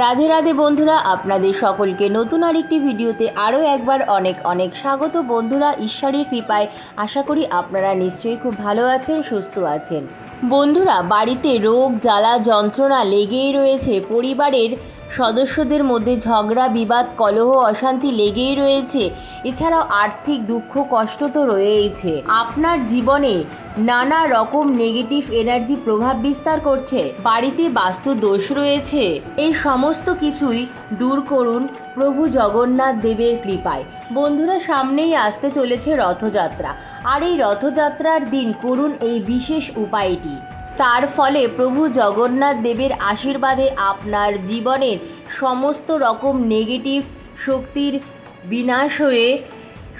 রাধে রাধে বন্ধুরা, আপনাদের সকলকে নতুন আরেকটি ভিডিওতে আরও একবার অনেক অনেক স্বাগত। বন্ধুরা, ঈশ্বরের কৃপায় আশা করি আপনারা নিশ্চয়ই খুব ভালো আছেন, সুস্থ আছেন। বন্ধুরা, বাড়িতে রোগ, জ্বালা, যন্ত্রণা লেগেই রয়েছে পরিবারের সদস্যদের মধ্যে ঝগড়া, বিবাদ, কলহ, অশান্তি লেগেই রয়েছে। এছাড়াও আর্থিক দুঃখ, কষ্ট তো রয়েইছে। আপনার জীবনে নানা রকম নেগেটিভ এনার্জি প্রভাব বিস্তার করছে। বাড়িতে বাস্তু দোষ রয়েছে। এই সমস্ত কিছুই দূর করুন প্রভু জগন্নাথ দেবের কৃপায়। বন্ধুরা, সামনেই আসতে চলেছে রথযাত্রা। আর এই রথযাত্রার দিন করুন এই বিশেষ উপায়টি। তার ফলে প্রভু জগন্নাথ দেবের আশীর্বাদে আপনার জীবনের সমস্ত রকম নেগেটিভ শক্তির বিনাশ হয়ে,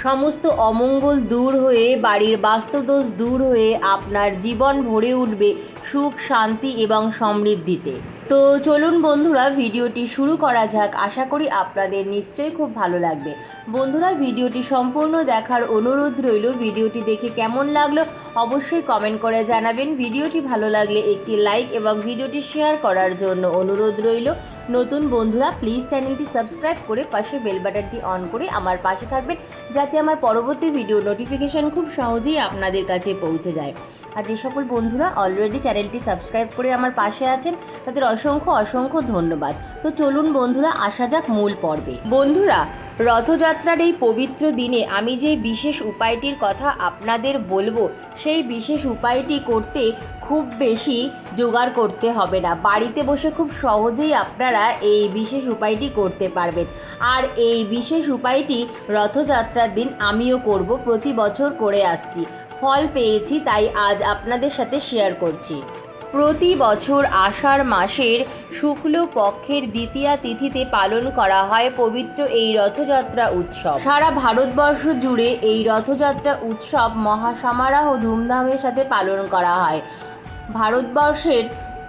সমস্ত অমঙ্গল দূর হয়ে, বাড়ির বাস্তুদোষ দূর হয়ে আপনার জীবন ভরে উঠবে সুখ, শান্তি এবং সমৃদ্ধিতে। তো চলুন বন্ধুরা, ভিডিওটি শুরু করা যাক। আশা করি আপনাদের নিশ্চয়ই খুব ভালো লাগবে। বন্ধুরা, ভিডিওটি সম্পূর্ণ দেখার অনুরোধ রইল। ভিডিওটি দেখে কেমন লাগল অবশ্যই কমেন্ট করে জানাবেন। ভিডিওটি ভালো লাগলে একটি লাইক এবং ভিডিওটি শেয়ার করার জন্য অনুরোধ রইল। নতুন বন্ধুরা প্লিজ চ্যানেলটি সাবস্ক্রাইব করে পাশে বেল বাটনটি অন করে আমার পাশে থাকবেন, যাতে আমার পরবর্তী ভিডিও নোটিফিকেশান খুব সহজেই আপনাদের কাছে পৌঁছে যায়। আর যে সকল বন্ধুরা অলরেডি চ্যানেলটি সাবস্ক্রাইব করে আমার পাশে আছেন, তাদের অসংখ্য অসংখ্য ধন্যবাদ। তো চলুন বন্ধুরা, আসা যাক মূল পর্বে। বন্ধুরা রথযাত্রার এই পবিত্র দিনে আমি যে বিশেষ উপায়টির কথা আপনাদের বলব, সেই বিশেষ উপায়টি করতে খুব বেশি জোগাড় করতে হবে না। বাড়িতে বসে খুব সহজেই আপনারা এই বিশেষ উপায়টি করতে পারবেন। আর এই বিশেষ উপায়টি রথযাত্রার দিন আমিও করব, প্রতি বছর করে আসছি। ফল পেয়েছি, তাই আজ আপনাদের সাথে শেয়ার করছি। প্রতি বছর আষাঢ় মাসের শুক্ল পক্ষের দ্বিতীয়া তিথিতে পালন করা হয় পবিত্র এই রথযাত্রা উৎসব। সারা ভারতবর্ষ জুড়ে এই রথযাত্রা উৎসব মহাসমারোহ ধুমধামের সাথে পালন করা হয়। ভারতবর্ষের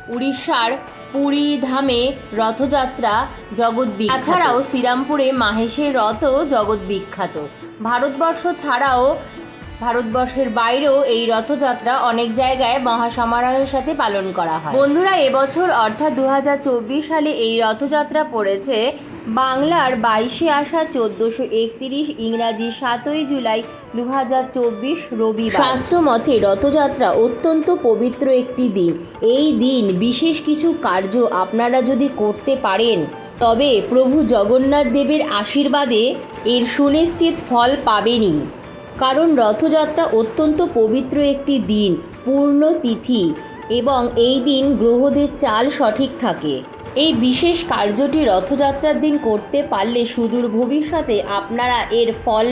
উড়িষ্যার পুরী ধামে রথযাত্রা জগৎ তাছাড়াও শ্রীরামপুরে মাহেশের রথও জগৎ বিখ্যাত। ভারতবর্ষ ছাড়াও ভারতবর্ষের বাইরেও এই রথযাত্রা অনেক জায়গায় মহাসমারোহের সাথে পালন করা হয়। বন্ধুরা, এবছর অর্থাৎ দু হাজার চব্বিশ সালে এই রথযাত্রা পড়েছে। বাংলার বাইশে আসা চোদ্দোশো একত্রিশ ইংরাজি সাতই জুলাই দু রবিবার। শাস্ত্র মতে রথযাত্রা অত্যন্ত পবিত্র একটি দিন। এই দিন বিশেষ কিছু কার্য আপনারা যদি করতে পারেন, তবে প্রভু জগন্নাথ দেবের আশীর্বাদে এর সুনিশ্চিত ফল পাবেনই। কারণ রথযাত্রা অত্যন্ত পবিত্র একটি দিন, পূর্ণ তিথি এবং এই দিন গ্রহদের চাল সঠিক থাকে। এই বিশেষ কার্যটি রথযাত্রার দিন করতে পারলে সুদূর ভবিষ্যতে আপনারা এর ফল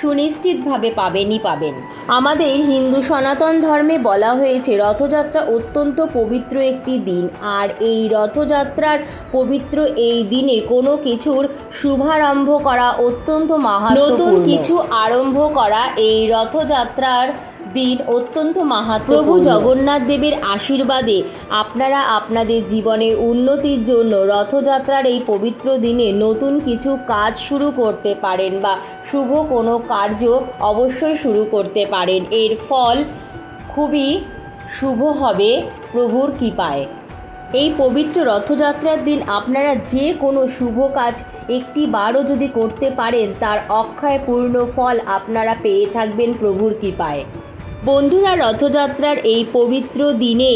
সুনিশ্চিতভাবে পাবেনই পাবেন। আমাদের হিন্দু সনাতন ধর্মে বলা হয়েছে রথযাত্রা অত্যন্ত পবিত্র একটি দিন। আর এই রথযাত্রার পবিত্র এই দিনে কোনো কিছুর শুভারম্ভ করা অত্যন্ত মাহা নতুন কিছু আরম্ভ করা এই রথযাত্রার দিন অত্যন্ত মাহাত্ম প্রভু জগন্নাথ দেবের আশীর্বাদে আপনারা আপনাদের জীবনের উন্নতির জন্য রথযাত্রার এই পবিত্র দিনে নতুন কিছু কাজ শুরু করতে পারেন বা শুভ কোনো কার্য অবশ্যই শুরু করতে পারেন। এর ফল খুবই শুভ হবে প্রভুর কৃপায়। এই পবিত্র রথযাত্রার দিন আপনারা যে কোনো শুভ কাজ একটি বারও যদি করতে পারেন তার অক্ষয় পূর্ণ ফল আপনারা পেয়ে থাকবেন প্রভুর কৃপায়। বন্ধুরা রথযাত্রার এই পবিত্র দিনে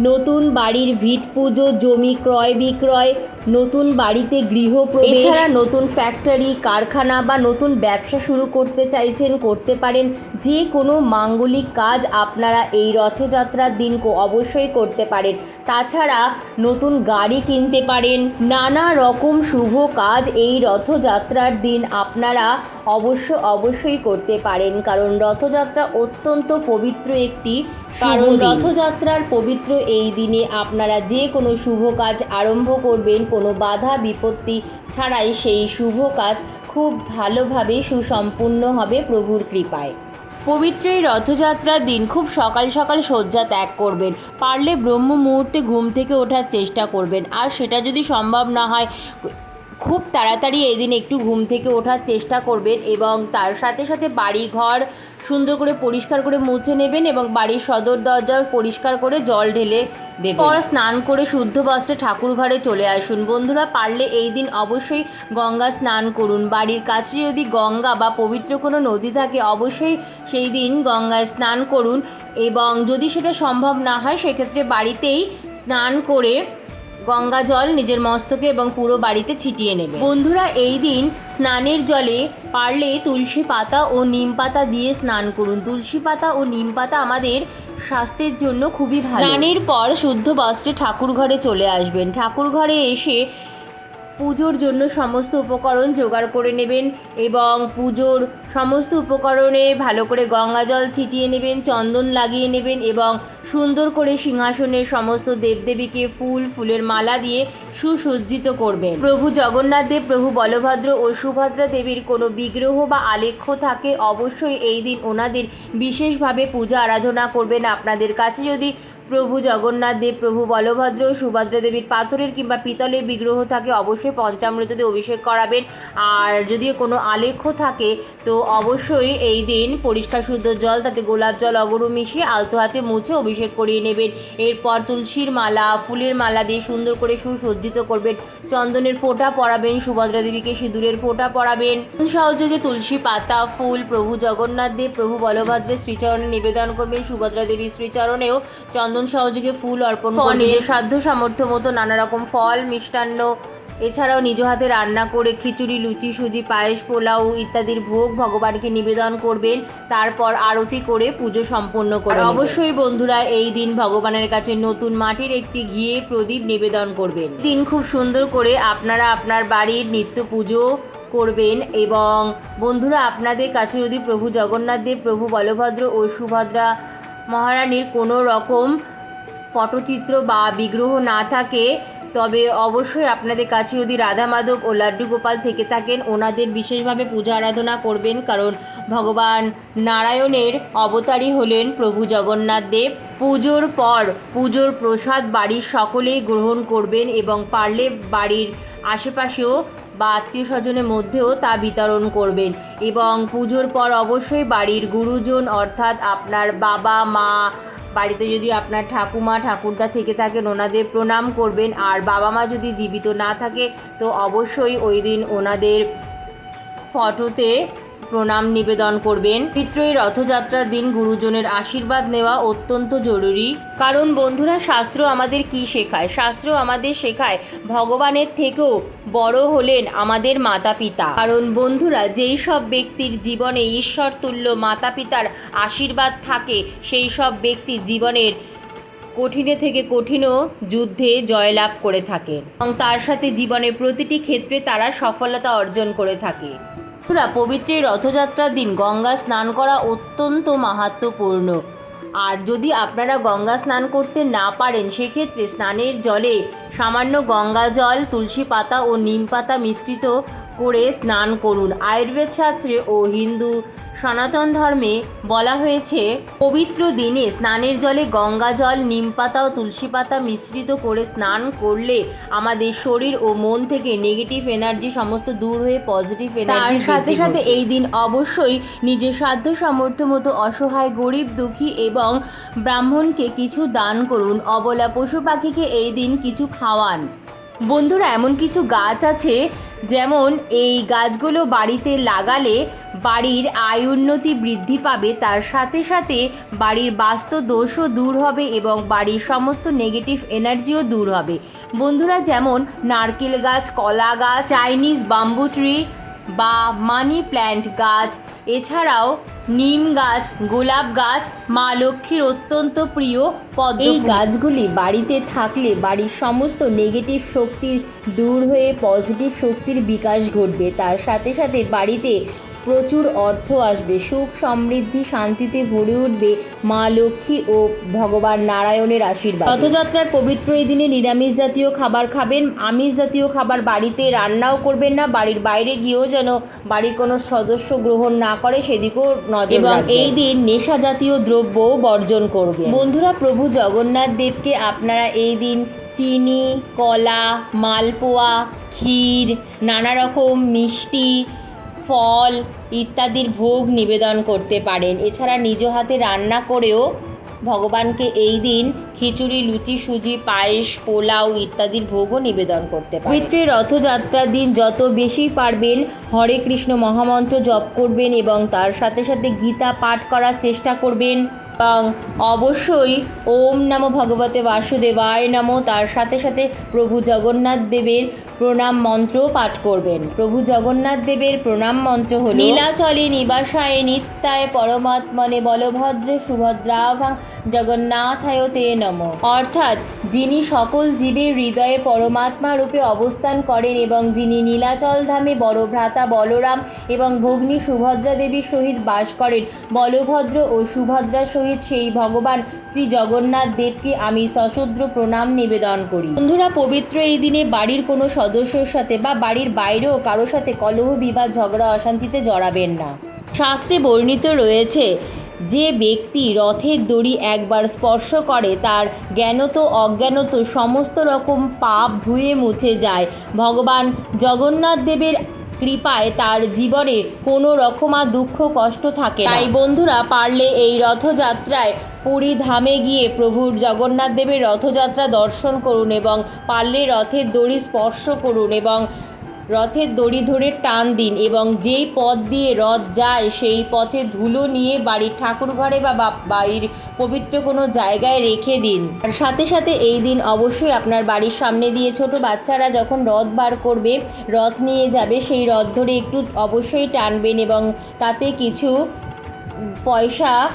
নতুন বাড়ির ভিট পুজো জমি ক্রয় বিক্রয় নতুন বাড়িতে গৃহপ্রবেশ। এছাড়া নতুন ফ্যাক্টরি কারখানা বা নতুন ব্যবসা শুরু করতে চাইছেন করতে পারেন যে কোনো মাঙ্গলিক কাজ আপনারা এই রথযাত্রার দিন অবশ্যই করতে পারেন। তাছাড়া নতুন গাড়ি কিনতে পারেন। নানা রকম শুভ কাজ এই রথযাত্রার দিন আপনারা অবশ্য অবশ্যই করতে পারেন। কারণ রথযাত্রা অত্যন্ত পবিত্র একটি কারণ রথযাত্রার পবিত্র এই দিনে আপনারা যে কোনো শুভ কাজ আরম্ভ করবেন। কোনো বাধা বিপত্তি ছাড়াই সেই শুভ কাজ খুব ভালোভাবে সুসম্পূর্ণ হবে প্রভুর কৃপায়। পবিত্র এই রথযাত্রার দিন খুব সকাল সকাল শয্যা ত্যাগ করবেন। পারলে ব্রহ্ম মুহূর্তে ঘুম থেকে ওঠার চেষ্টা করবেন। আর সেটা যদি সম্ভব না হয়, খুব তাড়াতাড়ি এই দিন একটু ঘুম থেকে ওঠার চেষ্টা করবেন এবং তার সাথে সাথে বাড়ি ঘর সুন্দর করে পরিষ্কার করে মুছে নেবেন এবং বাড়ির সদর দরজা পরিষ্কার করে জল ঢেলে দেবেন। পর স্নান করে শুদ্ধ বস্ত্রে ঠাকুর ঘরে চলে আসুন। বন্ধুরা, পারলে এই দিন অবশ্যই গঙ্গা স্নান করুন। বাড়ির কাছে যদি গঙ্গা বা পবিত্র কোনো নদী থাকে, অবশ্যই সেই দিন গঙ্গায় স্নান করুন। এবং যদি সেটা সম্ভব না হয়, সেক্ষেত্রে বাড়িতেই স্নান করে গঙ্গা জল নিজের মস্তকে এবং পুরো বাড়িতে ছিটিয়ে নেবে। বন্ধুরা, এই দিন স্নানের জলে পারলে তুলসী পাতা ও নিম পাতা দিয়ে স্নান করুন। তুলসী পাতা ও নিম পাতা আমাদের স্বাস্থ্যের জন্য খুবই ভালো। স্নানের পর শুদ্ধ বস্ত্রে ঠাকুর ঘরে চলে আসবেন। ঠাকুর ঘরে এসে পুজোর জন্য সমস্ত উপকরণ জোগাড় করে নেবেন এবং পুজোর সমস্ত উপকরণে ভালো করে গঙ্গা জল ছিটিয়ে নেবেন, চন্দন লাগিয়ে নেবেন এবং সুন্দর করে সিংহাসনের সমস্ত দেবদেবীকে ফুল, ফুলের মালা দিয়ে সুসজ্জিত করবেন। প্রভু জগন্নাথ দেব, প্রভু বলভদ্র ও সুভদ্রা দেবীর কোনো বিগ্রহ বা আলেখ্য থাকে, অবশ্যই এই দিন ওনাদের বিশেষভাবে পূজা আরাধনা করবেন। আপনাদের কাছে যদি প্রভু জগন্নাথ দেব, প্রভু বলভদ্র সুভদ্রা দেবীর পাথরের কিংবা পিতলের বিগ্রহ থাকে, অবশ্যই পঞ্চামৃত দিয়ে অভিষেক করাবেন। আর যদি কোনো আলেখ্য থাকে, তো অবশ্যই এই দিন পরিষ্কার শুদ্ধ জল তাতে গোলাপ জল অগরু মিশিয়ে আলতো হাতে মুছে অভিষেক করিয়ে নেবেন। এরপর তুলসীর মালা ফুলের মালা দিয়ে সুন্দর করে সুসজ্জিত করবেন। চন্দনের ফোঁটা পরাবেন সুভদ্রা দেবীকে সিঁদুরের ফোঁটা পরাবেন। সহযোগে তুলসী পাতা ফুল প্রভু জগন্নাথ দেব প্রভু বলভদ্রের শ্রীচরণে নিবেদন করবেন। সুভদ্রা দেবীর শ্রীচরণেও চন্দন সহযোগে ফুল অর্পণ নিজের সাধ্য সামর্থ্য মতো নানা রকম ফল মিষ্টান্ন এছাড়াও নিজ হাতে রান্না করে খিচুড়ি লুচি সুজি পায়েস পোলাও ইত্যাদির ভোগ ভগবানকে নিবেদন করবেন। তারপর আরতি করে পুজো সম্পন্ন করে অবশ্যই বন্ধুরা এই দিন ভগবানের কাছে নতুন মাটির একটি ঘিয়ে প্রদীপ নিবেদন করবেন। দিন খুব সুন্দর করে আপনারা আপনার বাড়ির নিত্য পুজো করবেন এবং বন্ধুরা আপনাদের কাছে যদি প্রভু জগন্নাথ দেব প্রভু বলভদ্র ও সুভদ্রা মহারানীর কোনো রকম পটচিত্র বা বিগ্রহ না থাকে তবে অবশ্যই আপনাদের কাছে যদি রাধা মাধব ও লাড্ডু গোপাল থেকে থাকেন। ওনাদের বিশেষভাবে পূজা আরাধনা করবেন, কারণ ভগবান নারায়ণের অবতারই হলেন প্রভু জগন্নাথ দেব। পুজোর পর পুজোর প্রসাদ বাড়ির সকলেই গ্রহণ করবেন এবং পারলে বাড়ির আশেপাশেও বা আত্মীয় স্বজনের মধ্যেও তা বিতরণ করবেন। এবং পুজোর পর অবশ্যই বাড়ির গুরুজন, অর্থাৎ আপনার বাবা, মা বাড়িতে যদি আপনার ঠাকুমা ঠাকুরদা থেকে থাকেন, ওনাদের প্রণাম করবেন। আর বাবা মা যদি জীবিত না থাকে, তো অবশ্যই ওই দিন ওনাদের ফটোতে প্রণাম নিবেদন করবেন। পিত্রই রথযাত্রার দিন গুরুজনের আশীর্বাদ নেওয়া অত্যন্ত জরুরি। কারণ বন্ধুরা, শাস্ত্র আমাদের কি শেখায়? শাস্ত্র আমাদের শেখায়, ভগবানের থেকেও বড় হলেন আমাদের মাতা পিতা কারণ বন্ধুরা, যেই সব ব্যক্তির জীবনে ঈশ্বর তুল্য মাতা পিতার আশীর্বাদ থাকে, সেই সব ব্যক্তি জীবনের কঠিনে থেকে কঠিনও যুদ্ধে জয়লাভ করে থাকে। এবং তার সাথে জীবনের প্রতিটি ক্ষেত্রে তারা সফলতা অর্জন করে থাকে। বন্ধুরা পবিত্র রথযাত্রার দিন গঙ্গা স্নান করা অত্যন্ত মাহাত্মপূর্ণ আর যদি আপনারা গঙ্গা স্নান করতে না পারেন, সেক্ষেত্রে স্নানের জলে সামান্য গঙ্গা জল, তুলসী পাতা ও নিম পাতা মিশ্রিত করে স্নান করুন। আয়ুর্বেদ শাস্ত্রে ও হিন্দু সনাতন ধর্মে বলা হয়েছে পবিত্র দিনে স্নানের জলে গঙ্গা জল নিম পাতা ও তুলসী পাতা মিশ্রিত করে স্নান করলে আমাদের শরীর ও মন থেকে নেগেটিভ এনার্জি সমস্ত দূর হয়ে পজিটিভ এনার্জি সাথে সাথে এই দিন অবশ্যই নিজের সাধ্য সামর্থ্য মতো অসহায় গরিব দুঃখী এবং ব্রাহ্মণকে কিছু দান করুন। অবলা পশু পাখিকে এই দিন কিছু খাওয়ান। বন্ধুরা, এমন কিছু গাছ আছে যেমন এই গাছগুলো বাড়িতে লাগালে বাড়ির আয় উন্নতি বৃদ্ধি পাবে। তার সাথে সাথে বাড়ির বাস্তু দোষও দূর হবে এবং বাড়ির সমস্ত নেগেটিভ এনার্জিও দূর হবে। বন্ধুরা, যেমন নারকেল গাছ, কলা গাছ চাইনিজ বাম্বু ট্রি বা মানি প্ল্যান্ট গাছ, এছাড়াও নিম গাছ, গোলাপ গাছ মা লক্ষ্মীর অত্যন্ত প্রিয় পদ্ম এই গাছগুলি বাড়িতে থাকলে বাড়ির সমস্ত নেগেটিভ শক্তি দূর হয়ে পজিটিভ শক্তির বিকাশ ঘটবে। তার সাথে সাথে বাড়িতে প্রচুর অর্থ আসবে। সুখ সমৃদ্ধি শান্তিতে ভরে উঠবে মা লক্ষ্মী ও ভগবান নারায়ণের আশীর্বাদ। রথযাত্রার পবিত্র এই দিনে নিরামিষ জাতীয় খাবার খাবেন আমিষ জাতীয় খাবার বাড়িতে রান্নাও করবেন না বাড়ির বাইরে গিয়েও যেন বাড়ির কোনো সদস্য গ্রহণ না করে সেদিকেও নজর এবং এই দিন নেশা জাতীয় দ্রব্য বর্জন করবে বন্ধুরা প্রভু জগন্নাথ দেবকে আপনারা এই দিন চিনি কলা মালপোয়া ক্ষীর নানা রকম মিষ্টি ফল ইত্যাদির ভোগ নিবেদন করতে পারেন। এছাড়া নিজ হাতে রান্না করেও ভগবানকে এই দিন খিচুড়ি, লুচি, সুজি, পায়েস, পোলাও ইত্যাদির ভোগও নিবেদন করতে পারেন। পিতৃ রথযাত্রার দিন যত বেশি পারবেন, হরে কৃষ্ণ মহামন্ত্র জপ করবেন এবং তার সাথে সাথে গীতা পাঠ করার চেষ্টা করবেন। এবং অবশ্যই ওম নাম ভগবতে বাসুদেবায় নম। তার সাথে সাথে প্রভু জগন্নাথ দেবের প্রণাম মন্ত্র পাঠ করবেন। প্রভু জগন্নাথ দেবের প্রণাম মন্ত্র হল নীলাচলে নিবাসায় নিত্যায় পরমাত্মনে বলভদ্র সুভদ্রাভাং জগন্নাথায় তে নম। অর্থাৎ যিনি সকল জীবের হৃদয়ে পরমাত্মা রূপে অবস্থান করেন এবং যিনি নীলাচল ধামে বড় ভ্রাতা বলরাম এবং ভগ্নী সুভদ্রা দেবীর সহিত বাস করেন, বলভদ্র ও সুভদ্রার সহিত সেই ভগবান শ্রী জগন্নাথ দেবকে আমি সশদ্র প্রণাম নিবেদন করি। বন্ধুরা, পবিত্র এই দিনে বাড়ির কোনো সদস্যর সাথে বা বাড়ির বাইরেও কারোর সাথে কলহ, বিবাদ, ঝগড়া, অশান্তিতে জড়াবেন না। শাস্ত্রে বর্ণিত রয়েছে যে ব্যক্তি রথের দড়ি একবার স্পর্শ করে, তার জ্ঞানত, অজ্ঞানত সমস্ত রকম পাপ ধুয়ে মুছে যায় ভগবান জগন্নাথ দেবের কৃপায় তার জীবনে কোনো রকম দুঃখ, কষ্ট থাকে। তাই বন্ধুরা, পারলে এই রথযাত্রায় পুরী ধামে গিয়ে প্রভুর জগন্নাথ দেবের রথযাত্রা দর্শন করুন এবং পারলে রথের দড়ি স্পর্শ করুন এবং রথের দড়ি ধরে টান দিন এবং যেই পথ দিয়ে রথ যায়, সেই পথে ধুলো নিয়ে বাড়ির ঠাকুর ঘরে বা বা- বাড়ির পবিত্র কোনো জায়গায় রেখে দিন। আর সাথে সাথে এই দিন অবশ্যই আপনার বাড়ির সামনে দিয়ে ছোট বাচ্চারা যখন রথ বার করবে, রথ নিয়ে যাবে, সেই রথ ধরে একটু অবশ্যই টানবেন এবং তাতে কিছু পয়সা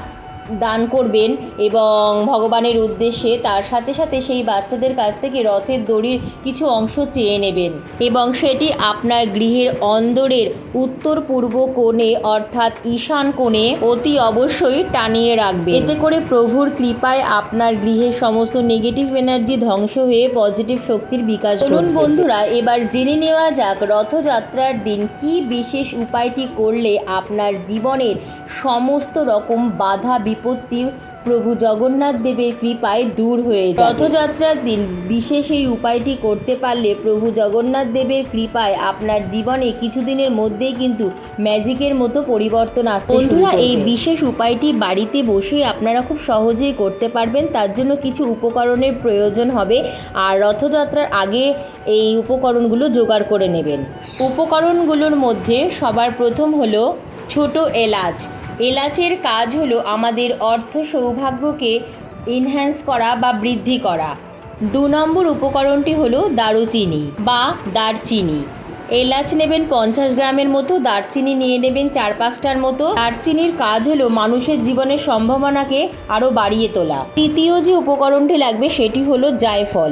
দান করবেন এবং ভগবানের উদ্দেশ্যে তার সাথে সাথে সেই বাচ্চাদের কাছ থেকে রথের দড়ির কিছু অংশ চেয়ে নেবেন এবং সেটি আপনার গৃহের অন্দরের উত্তর পূর্ব কোণে অর্থাৎ ঈশান কোণে অতি অবশ্যই টানিয়ে রাখবে এতে করে প্রভুর কৃপায় আপনার গৃহের সমস্ত নেগেটিভ এনার্জি ধ্বংস হয়ে পজিটিভ শক্তির বিকাশ চলুন বন্ধুরা, এবার জেনে নেওয়া যাক রথযাত্রার দিন কি বিশেষ উপায়টি করলে আপনার জীবনের সমস্ত রকম বাধা বিপত্তি প্রভু জগন্নাথ দেবের কৃপায় দূর হয়ে যায় রথযাত্রার দিন বিশেষ এই উপায়টি করতে পারলে প্রভু জগন্নাথ দেবের কৃপায় আপনার জীবনে কিছুদিনের মধ্যেই কিন্তু ম্যাজিকের মতো পরিবর্তন আসতে বন্ধুরা এই বিশেষ উপায়টি বাড়িতে বসেই আপনারা খুব সহজেই করতে পারবেন তার জন্য কিছু উপকরণের প্রয়োজন হবে। আর রথযাত্রার আগে এই উপকরণগুলো জোগাড় করে নেবেন। উপকরণগুলোর মধ্যে সবার প্রথম হলো ছোট এলাচ। এলাচের কাজ হলো আমাদের অর্থ সৌভাগ্যকে ইনহ্যান্স করা বা বৃদ্ধি করা। দু নম্বর উপকরণটি হলো দারুচিনি বা দারচিনি। এলাচ নেবেন পঞ্চাশ গ্রামের মতো, দারচিনি নিয়ে নেবেন চার পাঁচটার মতো। দারচিনির কাজ হলো মানুষের জীবনের সম্ভাবনাকে আরও বাড়িয়ে তোলা। তৃতীয় যে উপকরণটি লাগবে সেটি হলো জায়ফল।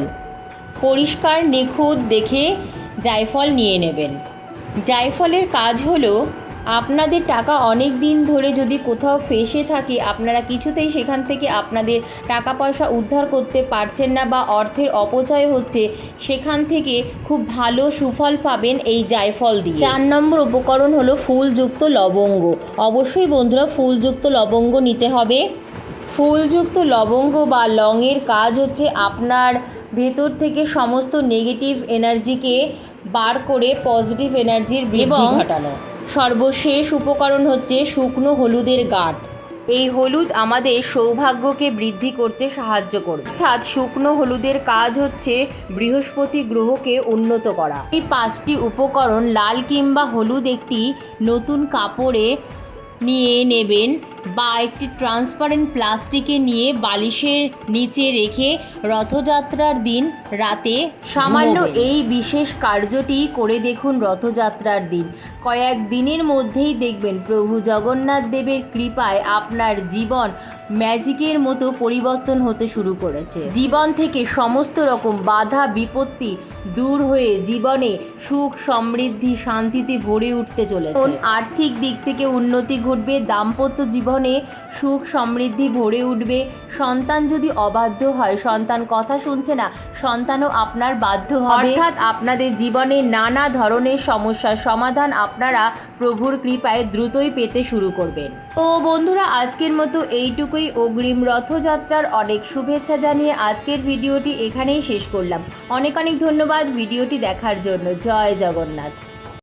পরিষ্কার, নিখুঁত দেখে জায়ফল নিয়ে নেবেন। জায়ফলের কাজ হলো আপনাদের টাকা অনেক দিন ধরে যদি কোথাও ফেসে থাকে আপনারা কিছুতেই সেখান থেকে আপনাদের টাকা পয়সা উদ্ধার করতে পারছেন না বা অর্থের অপচয় হচ্ছে সেখান থেকে খুব ভালো সুফল পাবেন এই জায়ফল দিয়ে। চার নম্বর উপকরণ হলো ফুলযুক্ত লবঙ্গ। অবশ্যই বন্ধুরা ফুলযুক্ত লবঙ্গ নিতে হবে। ফুলযুক্ত লবঙ্গ বা লংয়ের কাজ হচ্ছে আপনার ভেতর থেকে সমস্ত নেগেটিভ এনার্জিকে বার করে পজিটিভ এনার্জির বৃদ্ধি ঘটানো। সর্বশেষ উপকরণ হচ্ছে শুকনো হলুদের গাঠ এই হলুদ আমাদের সৌভাগ্যকে বৃদ্ধি করতে সাহায্য করবে। অর্থাৎ শুকনো হলুদের কাজ হচ্ছে বৃহস্পতি গ্রহকে উন্নত করা। এই পাঁচটি উপকরণ লাল কিংবা হলুদ একটি নতুন কাপড়ে নিয়ে নেবেন বা একটি ট্রান্সপারেন্ট প্লাস্টিকে নিয়ে বালিশের নিচে রেখে রথযাত্রার দিন রাতে সামান্য এই বিশেষ কার্যটি করে দেখুন রথযাত্রার দিন। কয়েক দিনের মধ্যেই দেখবেন প্রভু জগন্নাথ দেবের কৃপায় আপনার জীবন ম্যাজিকের মতো পরিবর্তন হতে শুরু করেছে। জীবন থেকে সমস্ত রকম বাধা বিপত্তি দূর হয়ে জীবনে সুখ সমৃদ্ধি শান্তিতে ভরে উঠতে চলেছে। আর্থিক দিক থেকে উন্নতি ঘটবে দাম্পত্য জীবনে সুখ সমৃদ্ধি ভরে উঠবে। সন্তান যদি অবাধ্য হয় সন্তান কথা শুনছে না সন্তানও আপনার বাধ্য হবে। অর্থাৎ আপনাদের জীবনে নানা ধরনের সমস্যার সমাধান আপনারা প্রভুর কৃপায় দ্রুতই পেতে শুরু করবেন। তো বন্ধুরা, আজকের মতো এইটুকুই। অগ্রিম রথযাত্রার অনেক শুভেচ্ছা জানিয়ে আজকের ভিডিওটি এখানেই শেষ করলাম। অনেক অনেক ধন্যবাদ ভিডিওটি দেখার জন্য। জয় জগন্নাথ।